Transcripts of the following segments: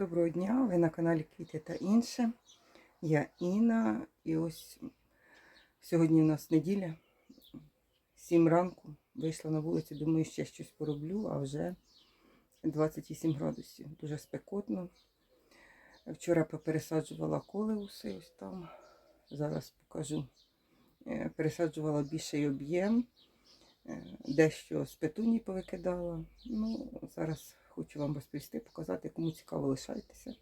Доброго дня, ви на каналі Квіти та інше. Я Інна. І ось сьогодні у нас неділя, 7 ранку. Вийшла на вулицю, думаю, ще щось пороблю, а вже 28 градусів. Дуже спекотно. Вчора попересаджувала колеуси ось там. Зараз покажу. Е, Пересаджувала більший об'єм. Е, Дещо з петуні повикидала. Ну, зараз хочу вам розповісти, показати, кому цікаво лишайтеся.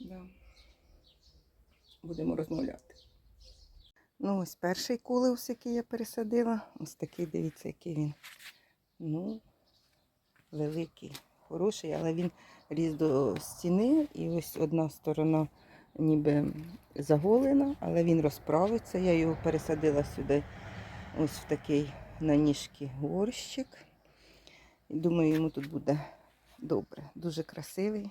Да. Будемо розмовляти. Ну, ось перший кулеус, який я пересадила. Ось такий, дивіться, який він. Ну, великий, хороший, але він ріс до стіни, і ось одна сторона ніби заголена, але він розправиться. Я його пересадила сюди, ось в такий на ніжки горщик. Думаю, йому тут буде добре. Дуже красивий.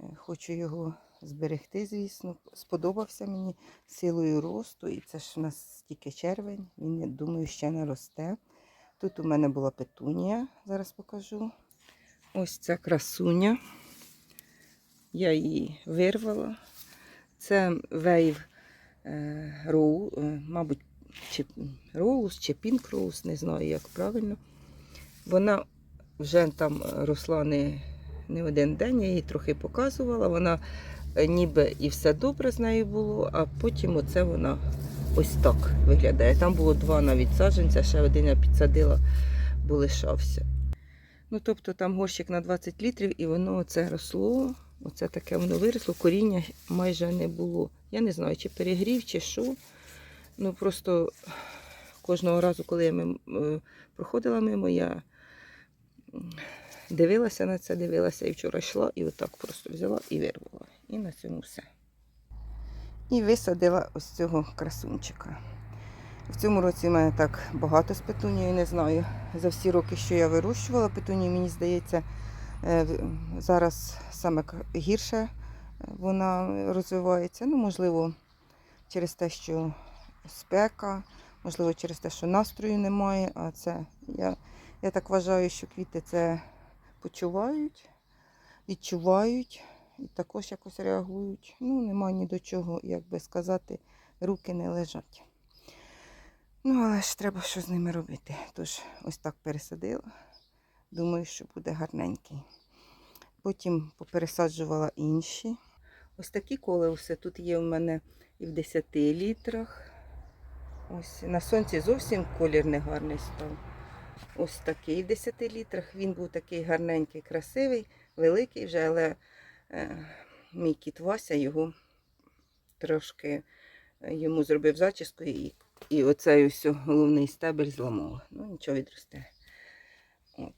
Е, Хочу його зберегти, звісно. Сподобався мені силою росту. І це ж у нас тільки червень. Він, я думаю, ще не росте. Тут у мене була петунія, зараз покажу. Ось ця красуня. Я її вирвала. Це вейв роу, е, мабуть, чи роуз, чи пінк роуз, не знаю, як правильно. Вона вже там росла не, не один день, я її трохи показувала. Вона е, ніби і все добре з нею було, а потім оце вона ось так виглядає. Там було два навіть саджанця, ще один я підсадила, бо лишався. Ну, тобто там горщик на 20 літрів, і воно оце росло. Оце таке воно виросло, коріння майже не було. Я не знаю, чи перегрів, чи що. Ну просто кожного разу, коли я е, проходила мимо, я дивилася на це, дивилася і вчора йшла, і отак просто взяла і вирвала. І на цьому все. І висадила ось цього красунчика. В цьому році в мене так багато з петунією, не знаю. За всі роки, що я вирощувала петунію, мені здається, е, зараз саме гірше е, вона розвивається. Ну, можливо, через те, що спека, можливо, через те, що настрою немає. А це я, я так вважаю, що квіти це почувають, відчувають і також якось реагують. Ну, нема ні до чого, як би сказати, руки не лежать. Ну, але ж треба що з ними робити. Тож ось так пересадила. Думаю, що буде гарненький. Потім попересаджувала інші. Ось такі колеуси тут є у мене і в 10 літрах. Ось на сонці зовсім колір не гарний став. Ось такий в 10 літрах. Він був такий гарненький, красивий, великий вже, але е, мій кіт Вася його трошки е, йому зробив зачіску і, і оцей ось головний стебель зламав. Ну, нічого відросте. От.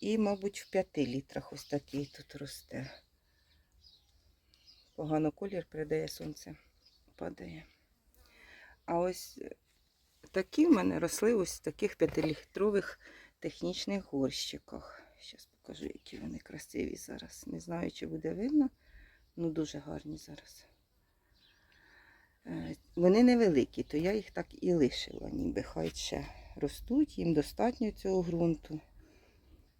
І, мабуть, в 5 літрах ось такий тут росте. Погано колір передає сонце, падає. А ось такі в мене росли ось в таких 5-літрових технічних горщиках. Зараз покажу, які вони красиві зараз. Не знаю, чи буде видно. Ну, дуже гарні зараз. Е, Вони невеликі, то я їх так і лишила, ніби хай ще ростуть, їм достатньо цього ґрунту.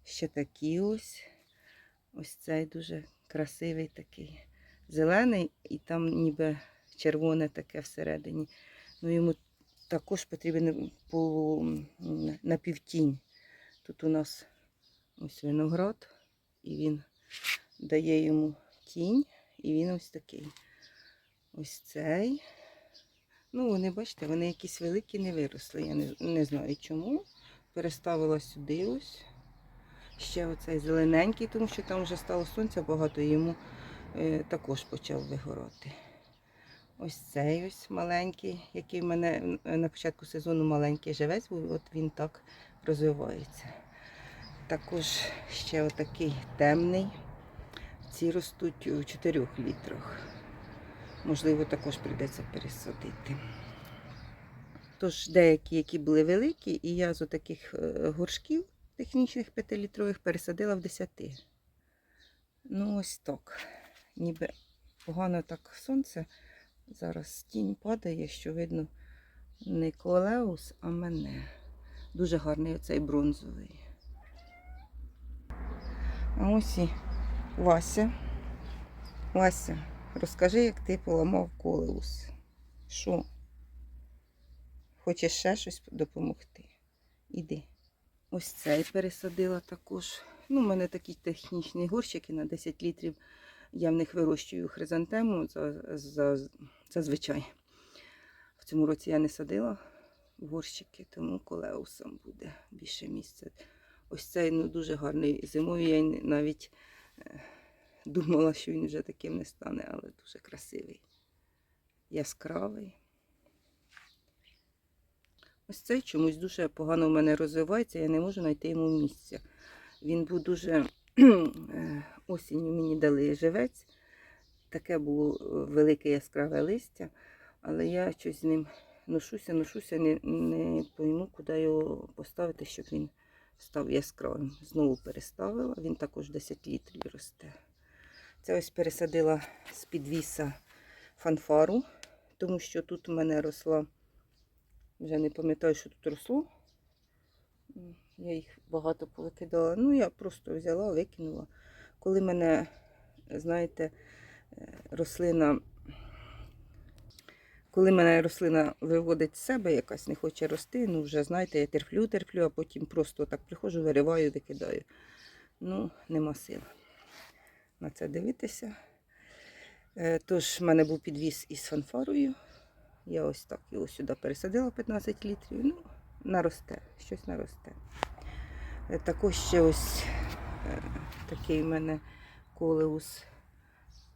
Ще такі ось. Ось цей дуже красивий такий. Зелений і там ніби червоне таке всередині. Ну йому також потрібен по напівтінь. Тут у нас ось виноград, і він дає йому тінь, і він ось такий. Ось цей. Ну, вони, бачите, вони якісь великі не виросли. Я не, не знаю чому. Переставила сюди ось. Ще оцей зелененький, тому що там вже стало сонця багато, йому е, також почав вигорати. Ось цей ось маленький, який в мене на початку сезону маленький живець от він так розвивається. Також ще отакий темний. Ці ростуть у 4 літрах. Можливо, також прийдеться пересадити. Тож деякі, які були великі, і я з отаких е, горшків технічних 5-літрових пересадила в 10. Ну, ось так. Ніби погано так сонце. Зараз тінь падає, що видно не колеус, а мене. Дуже гарний оцей бронзовий. А ось і Вася. Вася, розкажи, як ти поламав колеус. Що? Хочеш ще щось допомогти? Іди. Ось цей пересадила також. Ну, у мене такі технічні горщики на 10 літрів. Я в них вирощую хризантему за, за, зазвичай. В цьому році я не садила горщики, тому колеусом буде більше місця. Ось цей ну, дуже гарний. Зимою я навіть е, думала, що він вже таким не стане, але дуже красивий. Яскравий. Ось цей чомусь дуже погано в мене розвивається, я не можу знайти йому місця. Він був дуже осінню мені дали живець. Таке було е, велике яскраве листя, але я щось з ним ношуся, ношуся, не, не пойму, куди його поставити, щоб він став яскравим. Знову переставила, він також 10 літрів росте. Це ось пересадила з підвіса фанфару, тому що тут у мене росла, вже не пам'ятаю, що тут росло. Я їх багато повикидала. Ну, я просто взяла, викинула. Коли мене, знаєте, е, рослина, коли мене рослина виводить з себе якась, не хоче рости, ну вже знаєте, я терплю, терплю, а потім просто так приходжу, вириваю, викидаю. Ну, нема сил на це дивитися. Е, Тож, в мене був підвіз із фанфарою. Я ось так його сюди пересадила 15 літрів. Ну, наросте, щось наросте. Е, Також ще ось е, такий в мене колеус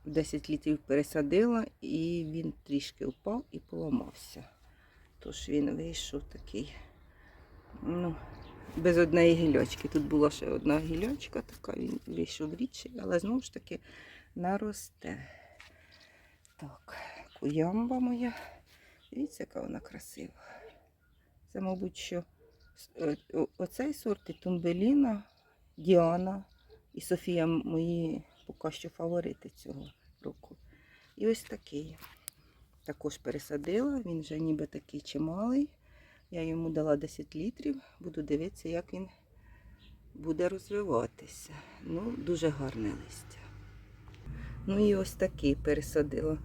10 літрів пересадила, і він трішки впав і поламався. Тож він вийшов такий, ну, без однієї гілячки. Тут була ще одна гілячка, така, він вийшов рідший, але знову ж таки наросте. Так, куямба моя. Дивіться, яка вона красива. Це, мабуть, що оцей сорт і Тумбеліна, Діана і Софія мої поки що фаворити цього року. І ось такий. Також пересадила, він вже ніби такий чималий. Я йому дала 10 літрів, буду дивитися, як він буде розвиватися. Ну, дуже гарне листя. Ну і ось такий пересадила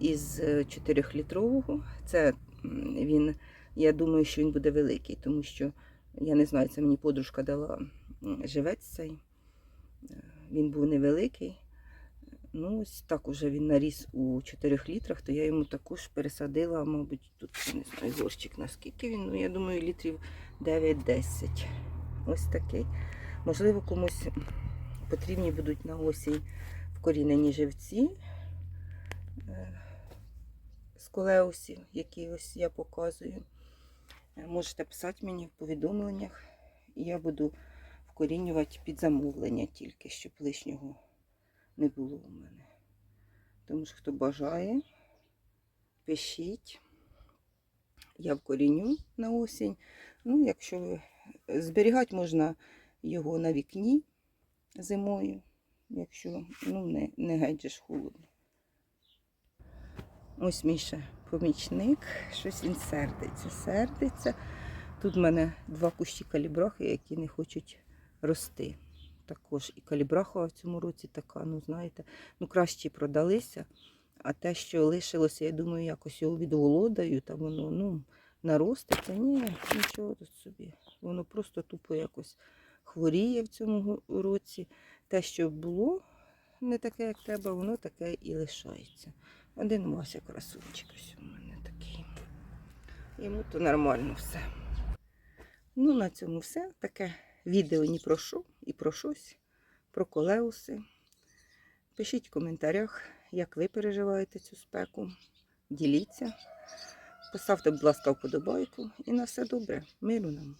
із 4-літрового. Це він, я думаю, що він буде великий, тому що я не знаю, це мені подружка дала живець цей. Е, Він був невеликий. Ну, ось так уже він наріс у 4 літрах, то я йому також пересадила, мабуть, тут не знаю, горщик наскільки він, ну я думаю, літрів 9-10. Ось такий. Можливо, комусь потрібні будуть на осінь вкорінені живці е, з колеусів, які ось я показую. Можете писати мені в повідомленнях, і я буду вкорінювати під замовлення тільки, щоб лишнього не було у мене. Тому що хто бажає, пишіть. Я вкоріню на осінь. Ну, якщо зберігати можна його на вікні зимою, якщо ну, не, не геть холодно. Ось ще помічник, щось він сердиться, сердиться. Тут в мене два кущі калібрахи, які не хочуть рости. Також і калібрахова в цьому році така, ну знаєте, ну краще продалися. А те, що лишилося, я думаю, якось його відголодаю, та воно ну, нароститься. Ні, нічого тут собі. Воно просто тупо якось хворіє в цьому році. Те, що було не таке, як треба, воно таке і лишається. Один Вася красунчик ось у мене такий. Йому то нормально все. Ну, на цьому все. Таке відео ні про і про щось, про колеуси. Пишіть в коментарях, як ви переживаєте цю спеку. Діліться. Поставте, будь ласка, вподобайку. І на все добре. Миру нам.